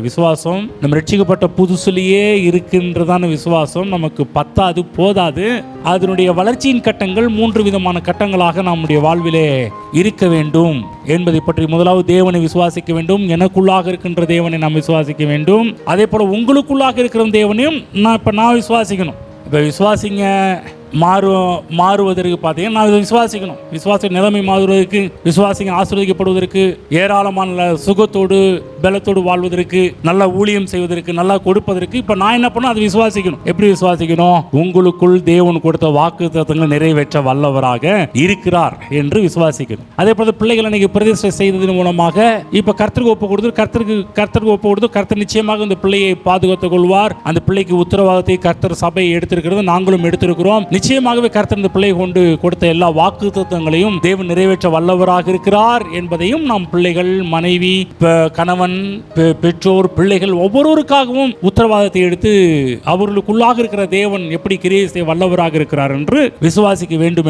விசுவாசம் நம்ம ரட்சிக்கப்பட்ட புதுசுலேயே இருக்கின்றதான விசுவாசம் நமக்கு பத்தாது போதாது. அதனுடைய வளர்ச்சியின் கட்டங்கள் மூன்று விதமான கட்டங்களாக நம்முடைய வாழ்விலே இருக்க வேண்டும் என்பதை பற்றி முதலாவது தேவனை விசுவாசிக்க வேண்டும். எனக்குள்ளாக இருக்கின்ற தேவனை நாம் விசுவாசிக்க வேண்டும். அதே போல உங்களுக்குள்ளாக இருக்கிற தேவனையும் நான் இப்போ நான் விசுவாசிக்கணும். இப்போ விசுவாசிங்க மாறு மாறுவதற்கு பார்த்தீங்கன்னா நான் இதை விசுவாசிக்கணும். விசுவாச நிலைமை மாறுவதற்கு விசுவாசிங்க ஆசிர்வதிக்கப்படுவதற்கு ஏராளமான சுகத்தோடு பலத்தோடு வாழ்வதற்கு நல்ல ஊழியம் செய்வதற்கு நல்லா கொடுப்பதற்கு இப்போ நான் என்ன பண்ண அதை விசுவாசிக்கணும். எப்படி விசுவாசிக்கணும்? உங்களுக்குள் தேவன் கொடுத்த வாக்கு தத்துவங்களை நிறைவேற்ற வல்லவராக இருக்கிறார் என்று விசுவாசிக்கணும். அதே போல பிள்ளைகளை நீங்க பிரதிஷ்டை செய்ததன் மூலமாக இப்ப கர்த்தருக்கு ஒப்பு கொடுத்து கர்த்தருக்கு கர்த்தருக்கு ஒப்பு கொடுத்து கர்த்தர் நிச்சயமாக இந்த பிள்ளையை பாதுகாத்துக் கொள்வார். அந்த பிள்ளைக்கு உத்தரவாதத்தை கர்த்தர் சபை எடுத்திருக்கிறது நாங்களும் எடுத்திருக்கிறோம். நிச்சயமாகவே கர்த்தனது பிள்ளை கொண்டு கொடுத்த எல்லா வாக்கு தத்துவங்களையும் தேவன் நிறைவேற்ற வல்லவராக இருக்கிறார் என்பதையும் நாம் பிள்ளைகள் மனைவி கணவன் பெற்றோர் பிள்ளைகள் ஒவ்வொருவருக்காகவும் உத்தரவாதத்தை எடுத்து அவர்களுக்குள்ளாக இருக்கிற தேவன் எப்படி கிரியை செய்ய வல்லவராக இருக்கிறார் என்று விசுவாசிக்க வேண்டும்